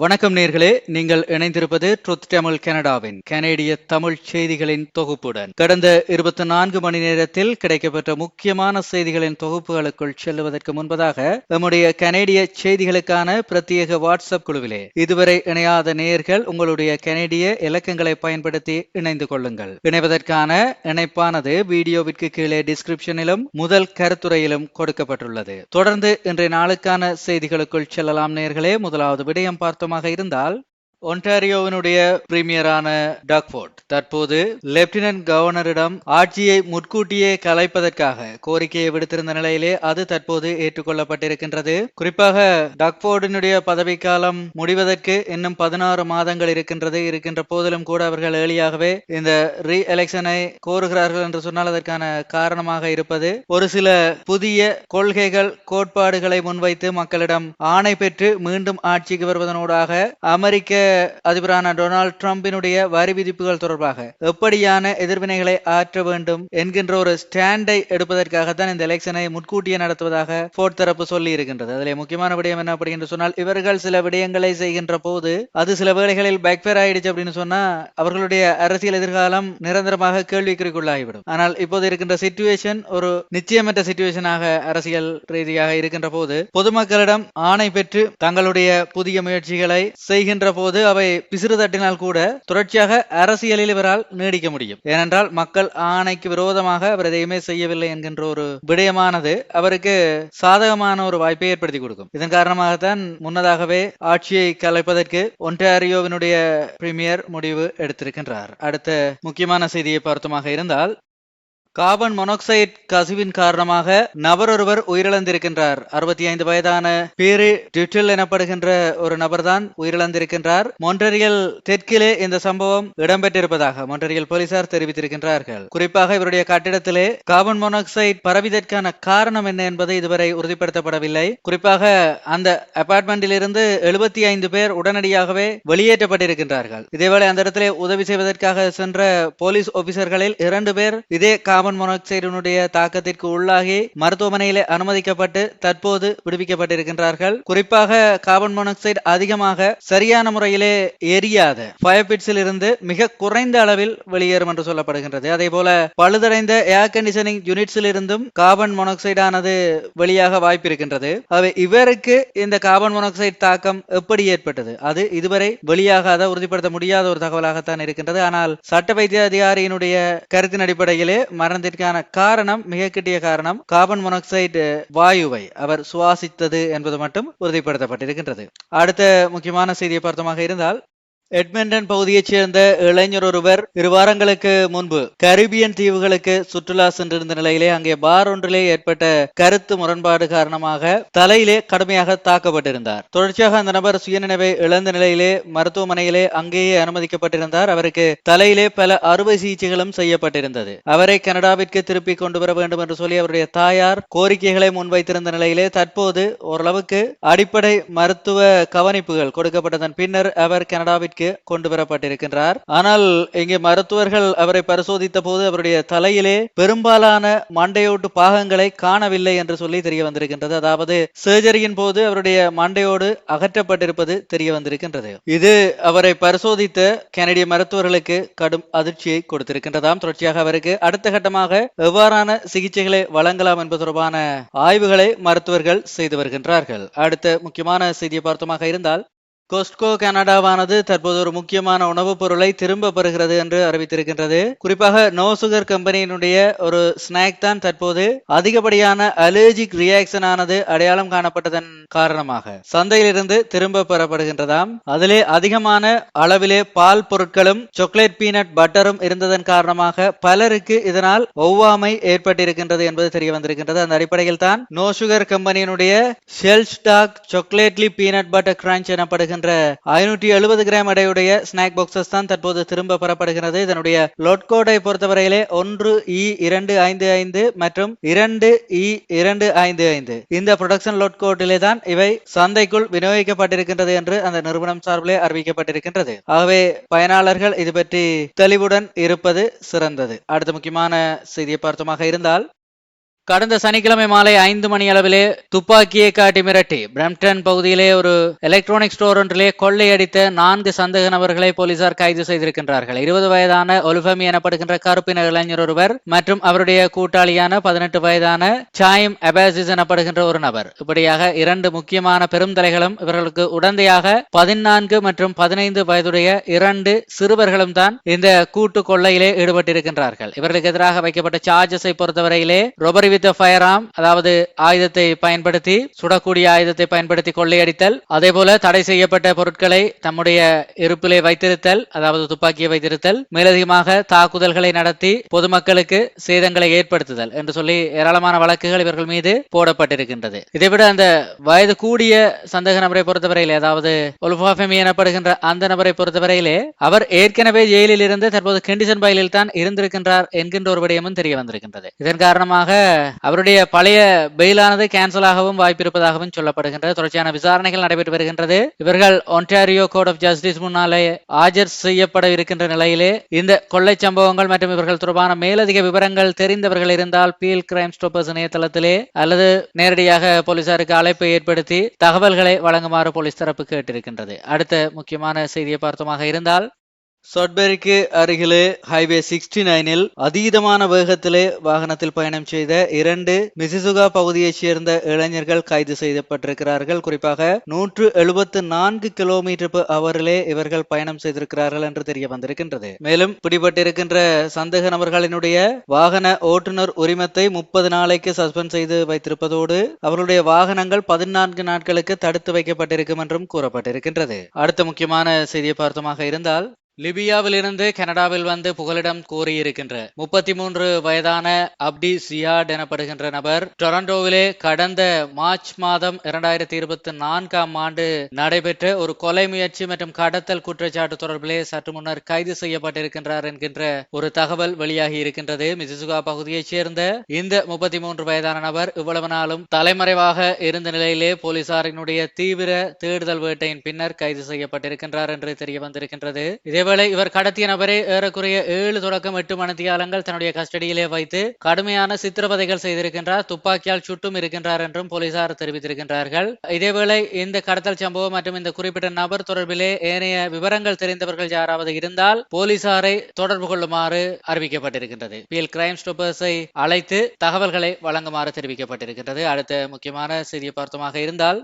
வணக்கம் நேர்களே நீங்கள் இணைந்திருப்பது ட்ருத் தமிழ் கனடாவின் கனேடிய தமிழ் செய்திகளின் தொகுப்புடன். கடந்த இருபத்தி நான்கு மணி நேரத்தில் கிடைக்கப்பெற்ற முக்கியமான செய்திகளின் தொகுப்புகளுக்குள் செல்லுவதற்கு முன்பதாக நம்முடைய கனேடிய செய்திகளுக்கான பிரத்யேக வாட்ஸ்அப் குழுவிலே இதுவரை இணையாத நேர்கள் உங்களுடைய கனேடிய இலக்கங்களை பயன்படுத்தி இணைந்து கொள்ளுங்கள். இணைவதற்கான இணைப்பானது வீடியோவிற்கு கீழே டிஸ்கிரிப்ஷனிலும் முதல் கருத்துறையிலும் கொடுக்கப்பட்டுள்ளது. தொடர்ந்து இன்றைய நாளுக்கான செய்திகளுக்குள் செல்லலாம் நேர்களே முதலாவது விடயம் பார்த்தோம். பார்த்தோமாக இருந்தால் ஒன்டாரியோவினுடைய பிரீமியரான டக்ஃபோர்ட் தற்போது லெப்டினன்ட் கவர்னரிடம் ஆட்சியை முன்கூட்டியே கலைப்பதற்காக கோரிக்கையை விடுத்திருந்த நிலையிலே அது தற்போது ஏற்றுக்கொள்ளப்பட்டிருக்கின்றது. குறிப்பாக டக்ஃபோர்டினுடைய பதவிக்காலம் முடிவதற்கு இன்னும் பதினாறு மாதங்கள் இருக்கின்றது. இருக்கின்ற போதிலும் கூட அவர்கள் ஏழியாகவே இந்த ரீ எலெக்ஷனை கோருகிறார்கள் என்று சொன்னால் அதற்கான காரணமாக இருப்பது ஒரு சில புதிய கொள்கைகள் கோட்பாடுகளை முன்வைத்து மக்களிடம் ஆணை பெற்று மீண்டும் ஆட்சிக்கு வருவதனூடாக அமெரிக்க அதிபரான டொனால்டு டிரம்பினுடைய வரி விதிப்புகள் தொடர்பாக எப்படியான எதிர்வினைகளை ஆற்ற வேண்டும் என்கின்ற ஒரு ஸ்டாண்டை எடுப்பதற்காகத்தான் இந்த எலெக்ஷனை முன்கூட்டியே நடத்துவதாக போர்ட் தரப்பு சொல்லி இருக்கின்றது. அதிலே முக்கியமான விடயம் என்ன அப்படி என்று சொன்னால் இவர்கள் சில விடயங்களை செய்கின்ற போது அது சில வேளைகளில் பேக்ஃபேர் ஆயிடுச்சு அப்படின்னு சொன்னா அவர்களுடைய அரசியல் எதிர்காலம் நிரந்தரமாக கேள்விக்குறிக்குள்ளாகிவிடும். ஆனால் இப்போது இருக்கின்ற சிச்சுவேஷன் ஒரு நிச்சயமற்ற சிச்சுவேஷனாக அரசியல் ரீதியாக இருக்கின்ற போது பொதுமக்களிடம் ஆணை பெற்று தங்களுடைய புதிய முயற்சிகளை செய்கின்ற போது அவை பிசிறு தட்டினால் கூட தொடர்ச்சியாக அரசியலில் இவரால் நீடிக்க முடியும். ஏனென்றால் மக்கள் ஆணைக்கு விரோதமாக அவர் எதையுமே செய்யவில்லை என்கின்ற ஒரு விடயமானது அவருக்கு சாதகமான ஒரு வாய்ப்பை ஏற்படுத்தி கொடுக்கும். இதன் காரணமாகத்தான் முன்னதாகவே ஆட்சியை கலைப்பதற்கு ஒன்டாரியோவினுடைய பிரீமியர் முடிவு எடுத்திருக்கின்றார். அடுத்த முக்கியமான செய்தியை பார்த்தமாக இருந்தால் கார்பன் மொனாக்சைடு கசிவின் காரணமாக நபர் ஒருவர் உயிரிழந்திருக்கின்றார். அறுபத்தி ஐந்து வயதான பேரு டிட்டில் எனப்படுகின்ற ஒரு நபர்தான் உயிரிழந்திருக்கின்றார். மொன்ட்ரியல் தெற்கிலே இந்த சம்பவம் இடம்பெற்றிருப்பதாக மொன்ட்ரியல் போலீசார் தெரிவித்திருக்கின்றார்கள். குறிப்பாக இவருடைய கட்டிடத்திலே கார்பன் மொனாக்சைடு பரவிதற்கான காரணம் என்ன என்பது இதுவரை உறுதிப்படுத்தப்படவில்லை. குறிப்பாக அந்த அபார்ட்மெண்டில் இருந்து எழுபத்தி ஐந்து பேர் உடனடியாகவே வெளியேற்றப்பட்டிருக்கின்றார்கள். இதேவேளை அந்த இடத்திலே உதவி செய்வதற்காக சென்ற போலீஸ் ஆபீசர்களில் இரண்டு பேர் இதே கார்பன் மோனாக்சைடினுடைய தாக்கத்திற்கு உள்ளாகி மருத்துவமனையில் அனுமதிக்கப்பட்டு தற்போது விடுவிக்கப்பட்டிருக்கின்றார்கள். குறிப்பாக கார்பன் மோனாக்சைடு அதிகமாக சரியான முறையிலே எரியாத ஃபயர் இருந்து மிக குறைந்த அளவில் வெளியேறும் என்று சொல்லப்படுகின்றது. அதே போல பழுதடைந்த ஏர் கண்டிஷனிங் யூனிட்ஸில் இருந்தும் கார்பன் மோனாக்சைடு வெளியாக வாய்ப்பு இருக்கின்றது அவை இவருக்கு இந்த கார்பன் மோனாக்சைடு தாக்கம் எப்படி ஏற்பட்டது? அது இதுவரை வெளியாகாத உறுதிப்படுத்த முடியாத ஒரு தகவலாகத்தான் இருக்கின்றது. ஆனால் சட்ட வைத்திய அதிகாரியினுடைய கருத்தின் அடிப்படையிலே மரணத்திற்கான காரணம் மிக கிட்டிய காரணம் கார்பன் மோனாக்சைடு வாயுவை அவர் சுவாசித்தது என்பது மட்டும் உறுதிப்படுத்தப்பட்டிருக்கின்றது. அடுத்த முக்கியமான செய்தியை பார்த்தமாக இருந்தால் எட்மெண்டன் பகுதியைச் சேர்ந்த இளைஞர் ஒருவர் இரு வாரங்களுக்கு முன்பு கரிபியன் தீவுகளுக்கு சுற்றுலா சென்றிருந்த நிலையிலே அங்கே பார் ஒன்றிலே ஏற்பட்ட கருத்து முரண்பாடு காரணமாக தலையிலே கடுமையாக தாக்கப்பட்டிருந்தார். தொடர்ச்சியாக அந்த நபர் சுயநினைவை இழந்த நிலையிலே மருத்துவமனையிலே அங்கேயே அனுமதிக்கப்பட்டிருந்தார். அவருக்கு தலையிலே பல அறுவை சிகிச்சைகளும் செய்யப்பட்டிருந்தது. அவரை கனடாவிற்கு திருப்பி கொண்டு வர வேண்டும் என்று சொல்லி அவருடைய தாயார் கோரிக்கைகளை முன்வைத்திருந்த நிலையிலே தற்போது ஓரளவுக்கு அடிப்படை மருத்துவ கவனிப்புகள் கொடுக்கப்பட்டதன் பின்னர் அவர் கனடாவிற்கு கொண்டு வரப்பட்டிருக்கின்றார் ஆனால் இங்கே மருத்துவர்கள் அவரை பரிசோதித்த போது அவருடைய தலையிலே பெரும்பாலான மண்டையோட்டு பாகங்களை காணவில்லை என்று சொல்லி தெரிய வந்திருக்கின்றது. அதாவது சர்ஜரியின் போது அவருடைய மண்டையோடு அகற்றப்பட்டிருப்பது தெரிய வந்திருக்கின்றது. இது அவரை பரிசோதித்த கனடிய மருத்துவர்களுக்கு கடும் அதிர்ச்சியை கொடுத்திருக்கின்றதாம். தொடர்ச்சியாக அவருக்கு அடுத்த கட்டமாக எவ்வாறான சிகிச்சைகளை வழங்கலாம் என்பது தொடர்பான ஆய்வுகளை மருத்துவர்கள் செய்து வருகின்றார்கள். அடுத்த முக்கியமான செய்தியை பார்த்தமாக இருந்தால் கோஸ்ட்கோ கனடாவானது தற்போது ஒரு முக்கியமான உணவுப் பொருளை திரும்ப பெறுகிறது என்று அறிவித்திருக்கின்றது. குறிப்பாக நோ சுகர் கம்பெனியினுடைய ஒரு ஸ்நாக் தான் தற்போது அதிகப்படியான அலர்ஜிக் ரியாக்சன் ஆனது அடையாளம் காணப்பட்டதன் காரணமாக சந்தையிலிருந்து திரும்ப பெறப்படுகின்றதாம். அதிலே அதிகமான அளவிலே பால் பொருட்களும் சாக்லேட் பீனட் பட்டரும் இருந்ததன் காரணமாக பலருக்கு இதனால் ஒவ்வாமை ஏற்பட்டிருக்கின்றது என்பது தெரிய வந்திருக்கின்றது அந்த அடிப்படையில் தான் no sugar கம்பெனியினுடைய shell stock chocolatey peanut butter crunch எனப்படுகின்ற இருக்கின்ற ஐநூற்றி எழுபது கிராம் எடையுடைய ஸ்நாக் பாக்ஸஸ் தான் தற்போது திரும்ப பெறப்படுகிறது. இதனுடைய லொட்கோடை பொறுத்தவரையிலே ஒன்று இ இரண்டு ஐந்து ஐந்து மற்றும் இரண்டு இ இரண்டு ஐந்து ஐந்து. இந்த ப்ரொடக்ஷன் லொட்கோட்டிலே தான் இவை சந்தைக்குள் விநியோகிக்கப்பட்டிருக்கின்றது என்று அந்த நிறுவனம் சார்பிலே அறிவிக்கப்பட்டிருக்கின்றது. ஆகவே பயனாளர்கள் இது பற்றி தெளிவுடன் இருப்பது சிறந்தது. அடுத்த முக்கியமான செய்தியை பார்த்தமாக இருந்தால் கடந்த சனிக்கிழமை மாலை ஐந்து மணி அளவிலே துப்பாக்கியை காட்டி மிரட்டி பிரம்டன் பகுதியிலே ஒரு எலக்ட்ரானிக் ஸ்டோர் ஒன்றிலே கொள்ளையடித்த நான்கு சந்தேக நபர்களை போலீசார் கைது செய்திருக்கின்றார்கள். இருபது வயதான ஒலுஃபமி எனப்படுகின்ற கருப்பின இளைஞர் ஒருவர் மற்றும் அவருடைய கூட்டாளியான பதினெட்டு வயதான சாயிம் அபாசிஸ் எனப்படுகின்ற ஒரு நபர். இப்படியாக இரண்டு முக்கியமான பெருந்தலைகளும் இவர்களுக்கு உடந்தையாக பதினான்கு மற்றும் பதினைந்து வயதுடைய இரண்டு சிறுவர்களும் தான் இந்த கூட்டு கொள்ளையிலே ஈடுபட்டிருக்கின்றார்கள். இவர்களுக்கு எதிராக வைக்கப்பட்ட சார்ஜஸை பொறுத்தவரையிலே ரொபரி வித் ஃபயர் ஆம் அதாவது ஆயுதத்தை பயன்படுத்தி சுடக்கூடிய ஆயுதத்தை பயன்படுத்தி கொள்ளையடித்தல் அதே போல தடை செய்யப்பட்ட பொருட்களை தம்முடைய இருப்பிலே வைத்திருத்தல் அதாவது துப்பாக்கியை வைத்திருத்தல் மேலதிகமாக தாக்குதல்களை நடத்தி பொதுமக்களுக்கு சேதங்களை ஏற்படுத்துதல் என்று சொல்லி ஏராளமான வழக்குகள் இவர்கள் மீது போடப்பட்டிருக்கின்றது. இதைவிட அந்த வயது கூடிய சந்தேக நபரை பொறுத்தவரையிலே அதாவது எனப்படுகின்ற அந்த நபரை பொறுத்தவரையிலே அவர் ஏற்கனவே ஜெயிலில் இருந்து தற்போது கெண்டிசன் பயிலில் தான் இருந்திருக்கின்றார் என்கின்ற ஒரு விடயமும் தெரிய வந்திருக்கின்றது. இதன் காரணமாக அவருடைய பழைய பெயிலானது கேன்சல் ஆகவும் வாய்ப்பிருப்பதாகவும் சொல்லப்படுகின்றது. தொடர்ச்சியான விசாரணைகள் நடைபெற்று வருகின்றது. இவர்கள் ஒன்டாரியோ கோர்ட் ஆஃப் ஜஸ்டிஸ் முன்னாலே ஆஜர் செய்யப்பட இருக்கின்ற நிலையிலே இந்த கொள்ளை சம்பவங்கள் மற்றும் இவர்கள் தொடர்பான மேலதிக விவரங்கள் தெரிந்தவர்கள் இருந்தால் பீல் கிரைம் ஸ்டாப்பர்ஸ் இணையதளத்திலே அல்லது நேரடியாக போலீசாருக்கு அழைப்பை ஏற்படுத்தி தகவல்களை வழங்குமாறு போலீஸ் தரப்பு கேட்டிருக்கின்றது. அடுத்த முக்கியமான செய்தியை பார்த்தோமாக இருந்தால் சொட்பெரிக்கு அருகிலே ஹைவே சிக்ஸ்டி நைனில் அதீதமான வேகத்திலே வாகனத்தில் பயணம் செய்த இரண்டு மிசிசுகா பகுதியைச் சேர்ந்த இளைஞர்கள் கைது செய்யப்பட்டிருக்கிறார்கள். குறிப்பாக நூற்று எழுபத்து நான்கு கிலோமீட்டர் அவரிலே இவர்கள் பயணம் செய்திருக்கிறார்கள் என்று தெரிய வந்திருக்கின்றது. மேலும் பிடிபட்டிருக்கின்ற சந்தேக நபர்களினுடைய வாகன ஓட்டுநர் உரிமத்தை முப்பது நாளைக்கு சஸ்பெண்ட் செய்து வைத்திருப்பதோடு அவர்களுடைய வாகனங்கள் பதினான்கு நாட்களுக்கு தடுத்து வைக்கப்பட்டிருக்கும் என்றும் கூறப்பட்டிருக்கின்றது. அடுத்த முக்கியமான செய்தியை பார்த்தமாக இருந்தால் லிபியாவிலிருந்து கனடாவில் வந்து புகலிடம் கோரியிருக்கின்ற முப்பத்தி மூன்று வயதான அப்டி சியாட் எனப்படுகின்ற நபர் டொரண்டோவிலே கடந்த மார்ச் மாதம் இரண்டாயிரத்தி இருபத்தி நான்காம் ஆண்டு நடைபெற்ற ஒரு கொலை முயற்சி மற்றும் கடத்தல் குற்றச்சாட்டு தொடர்பிலே சற்று முன்னர் கைது செய்யப்பட்டிருக்கின்றார் என்கின்ற ஒரு தகவல் வெளியாகி இருக்கின்றது. மிசிசுகா பகுதியைச் சேர்ந்த இந்த முப்பத்தி மூன்று வயதான நபர் இவ்வளவு நாளும் தலைமறைவாக இருந்த நிலையிலே போலீசாரினுடைய தீவிர தேடுதல் வேட்டையின் பின்னர் கைது செய்யப்பட்டிருக்கின்றார் என்று தெரிய வந்திருக்கின்றது இதேவேளை இவர் கடத்திய நபரை ஏறக்குறைய ஏழு தொடக்கம் எட்டு மணித்தியாலங்கள் தன்னுடைய கஸ்டடியிலே வைத்து கடுமையான சித்திரவதைகள் செய்திருக்கின்றார் துப்பாக்கியால் சுட்டும் இருக்கின்றார் என்றும் போலீசார் தெரிவித்திருக்கின்றார்கள். இதேவேளை இந்த கடத்தல் சம்பவம் மற்றும் இந்த குறிப்பிட்ட நபர் தொடர்பிலே ஏனைய விவரங்கள் தெரிந்தவர்கள் யாராவது இருந்தால் போலீசாரை தொடர்பு கொள்ளுமாறு அறிவிக்கப்பட்டிருக்கின்றது. பிஎல் கிரைம் ஸ்டோப்பர்ஸை அழைத்து தகவல்களை வழங்குமாறு தெரிவிக்கப்பட்டிருக்கின்றது. அடுத்த முக்கியமான செய்தியை பார்த்தமாக இருந்தால்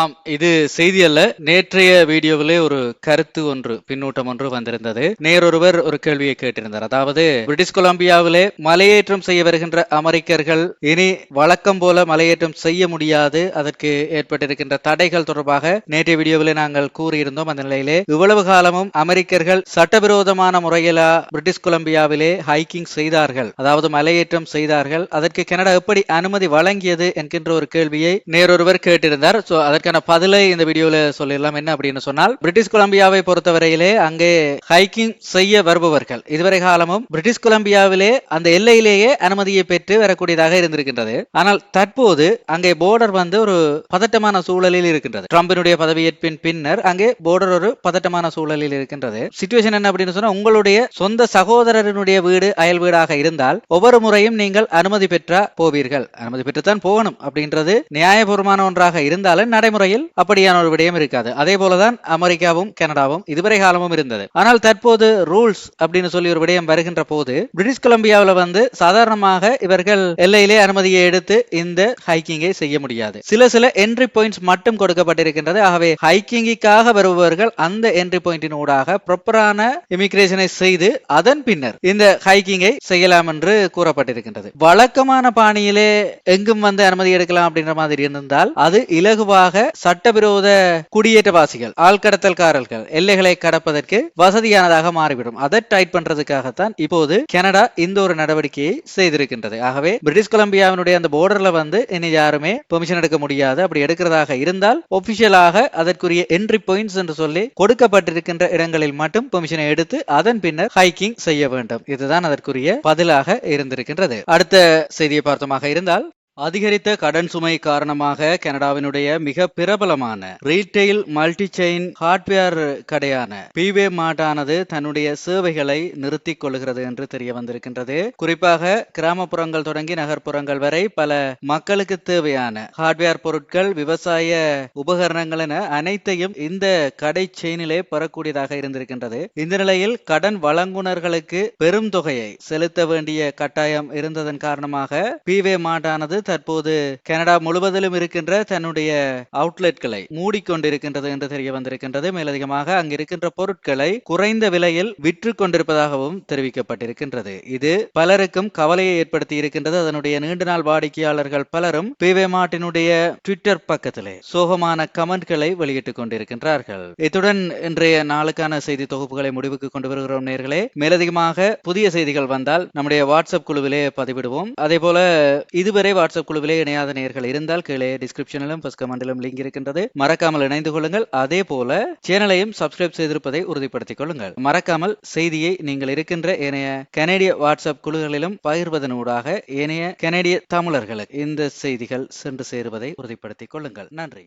ஆம் இது செய்தி அல்ல நேற்றைய வீடியோவிலே ஒரு கருத்து ஒன்று பின்னூட்டம் ஒன்று வந்திருந்தது. நேரொருவர் ஒரு கேள்வியை கேட்டிருந்தார். அதாவது பிரிட்டிஷ் கொலம்பியாவிலே மலையேற்றம் செய்ய வருகின்ற அமெரிக்கர்கள் இனி வழக்கம் போல மலையேற்றம் செய்ய முடியாது. அதற்கு ஏற்பட்டிருக்கின்ற தடைகள் தொடர்பாக நேற்றைய வீடியோவிலே நாங்கள் கூறியிருந்தோம். அந்த நிலையிலே இவ்வளவு காலமும் அமெரிக்கர்கள் சட்டவிரோதமான முறையில பிரிட்டிஷ் கொலம்பியாவிலே ஹைக்கிங் செய்தார்கள். அதாவது மலையேற்றம் செய்தார்கள். அதற்கு கனடா எப்படி அனுமதி வழங்கியது என்கின்ற ஒரு கேள்வியை நேரொருவர் கேட்டிருந்தார். சோ அதற்கான பதிலை இந்த வீடியோல சொல்லிடலாம். என்ன அப்படின்னு சொன்னால் பிரிட்டிஷ் கொலம்பியாவை பொறுத்தவரையிலே அங்கே ஹைக்கிங் செய்ய வருபவர்கள். இதுவரை காலமும் பிரிட்டிஷ் கொலம்பியாவிலே அந்த எல்லையிலேயே அனுமதியை பெற்று வரக்கூடியதாக இருந்திருக்கின்றது. ஆனால் தற்போது அங்கே போர்டர் வந்து ஒரு பதட்டமான சூழலில் இருக்கின்றது. ட்ரம்பினுடைய பதவியேற்பின் பின்னர் அங்கே போர்டர் ஒரு பதட்டமான சூழலில் இருக்கின்றது. சுச்சுவேஷன் என்ன அப்படின்னு சொன்னா உங்களுடைய சொந்த சகோதரனுடைய வீடு அயல் வீடாக இருந்தால் ஒவ்வொரு முறையும் நீங்கள் அனுமதி பெற்றா போவீர்கள். அனுமதி பெற்றுத்தான் போகணும் அப்படின்றது நியாயபூர்வமான ஒன்றாக இருந்தாலும் நடைமுறையில் அப்படியான ஒரு விடயம் இருக்காது. அதே போலதான் அமெரிக்காவும் கனடாவும் இதுவரை காலமும் இருந்தது. ஆனால் தற்போது ரூல்ஸ் அப்படின்னு சொல்லி ஒரு விடயம் வருகின்ற போது பிரிட்டிஷ் கொலம்பியாவில் வந்து சாதாரணமாக இவர்கள் எல்லையிலே அனுமதியை எடுத்து இந்த ஹைக்கிங்கை செய்ய முடியாது. சில சில என்ட்ரி பாயிண்ட்ஸ் மட்டும் கொடுக்கப்பட்டிருக்கின்றது. ஆகவே ஹைக்கிங்குக்காக வருபவர்கள் அந்த என்ட்ரி பாயிண்டின் ஊடாக ப்ராப்பரான இமிகிரேஷனை செய்து அதன் பின்னர் இந்த ஹைக்கிங்கை செய்யலாம் என்று கூறப்பட்டிருக்கின்றது. வழக்கமான பாணியிலே எங்கும் வந்து அனுமதி எடுக்கலாம் அப்படின்ற மாதிரி இருந்தால் அது இலகுவாக சட்டவிரோத குடியேற்றவாசிகள் ஆழ்கடத்தல்காரர்கள் எல்லைகளை கடப்பதற்கு வசதியானதாக மாறிவிடும். அதை டைட் பண்றதுக்காகத்தான் இப்போது கனடா இந்த ஒரு நடவடிக்கையை செய்திருக்கின்றது. ஆகவே பிரிட்டிஷ் கொலம்பியாவினுடைய அந்த போர்டர்ல வந்து இனி யாருமே பெர்மிஷன் எடுக்க முடியாது. அப்படி எடுக்கிறதாக இருந்தால் ஒபிஷியலாக அதற்குரிய என்ட்ரி பாயிண்ட்ஸ் என்று சொல்லி கொடுக்கப்பட்டிருக்கின்ற இடங்களில் மட்டும் பெர்மிஷனை எடுத்து அதன் பின்னர் ஹைக்கிங் செய்ய வேண்டும். இதுதான் அதற்குரிய பதிலாக இருந்திருக்கின்றது. அடுத்த செய்தியை பார்த்தமாக இருந்தால் அதிகரித்த கடன் சுமை காரணமாக கனடாவினுடைய மிக பிரபலமான ரீட்டைல் மல்டி செயின் ஹார்ட்வேர் கடையான பிவே மாட்டானது தன்னுடைய சேவைகளை நிறுத்திக் கொள்கிறது என்று தெரிய வந்திருக்கின்றது குறிப்பாக கிராமப்புறங்கள் தொடங்கி நகர்ப்புறங்கள் வரை பல மக்களுக்கு தேவையான ஹார்ட்வேர் பொருட்கள் விவசாய உபகரணங்கள் என அனைத்தையும் இந்த கடை செயினிலே பெறக்கூடியதாக இருந்திருக்கின்றது. இந்த நிலையில் கடன் வழங்குனர்களுக்கு பெரும் தொகையை செலுத்த வேண்டிய கட்டாயம் இருந்ததன் காரணமாக பிவே மார்ட்டானது தற்போது கனடா முழுவதிலும் இருக்கின்ற தன்னுடைய அவுட்லெட்களை மூடிக்கொண்டிருக்கின்றது என்று தெரிய வந்திருக்கின்றது. மேலதிகமாக அங்கு இருக்கின்ற பொருட்களை குறைந்த விலையில் விற்று கொண்டிருப்பதாகவும் தெரிவிக்கப்பட்டிருக்கின்றது. இது பலருக்கும் கவலையை ஏற்படுத்தி இருக்கின்றது. அதனுடைய நீண்ட நாள் வாடிக்கையாளர்கள் பலரும் பிவே மாட்டினுடைய ட்விட்டர் பக்கத்திலே சோகமான கமெண்ட்களை வெளியிட்டுக் கொண்டிருக்கின்றார்கள். இத்துடன் இன்றைய நாளுக்கான செய்தி தொகுப்புகளை முடிவுக்கு கொண்டு வருகிறோம் நேர்களே. மேலதிகமாக புதிய செய்திகள் வந்தால் நம்முடைய வாட்ஸ்அப் குழுவிலே பதிவிடுவோம். அதே போல இதுவரை வாட்ஸ்அப் குழுவிலே இணையாத நேர்கள் இருந்தால் கீழே டிஸ்கிரிப்ஷனிலும் பஸ் கமெண்டிலும் லிங்க் இருக்கின்றது. மறக்காமல் இணைந்து கொள்ளுங்கள். அதே போல சேனலையும் சப்ஸ்கிரைப் செய்திருப்பதை உறுதிப்படுத்திக் கொள்ளுங்கள். மறக்காமல் செய்தியை நீங்கள் இருக்கின்ற ஏனைய கனேடிய வாட்ஸ்அப் குழுக்களிலும் பகிர்வதனூடாக ஏனைய கனேடிய தமிழர்களுக்கு இந்த செய்திகள் சென்று சேருவதை உறுதிப்படுத்திக் கொள்ளுங்கள். நன்றி.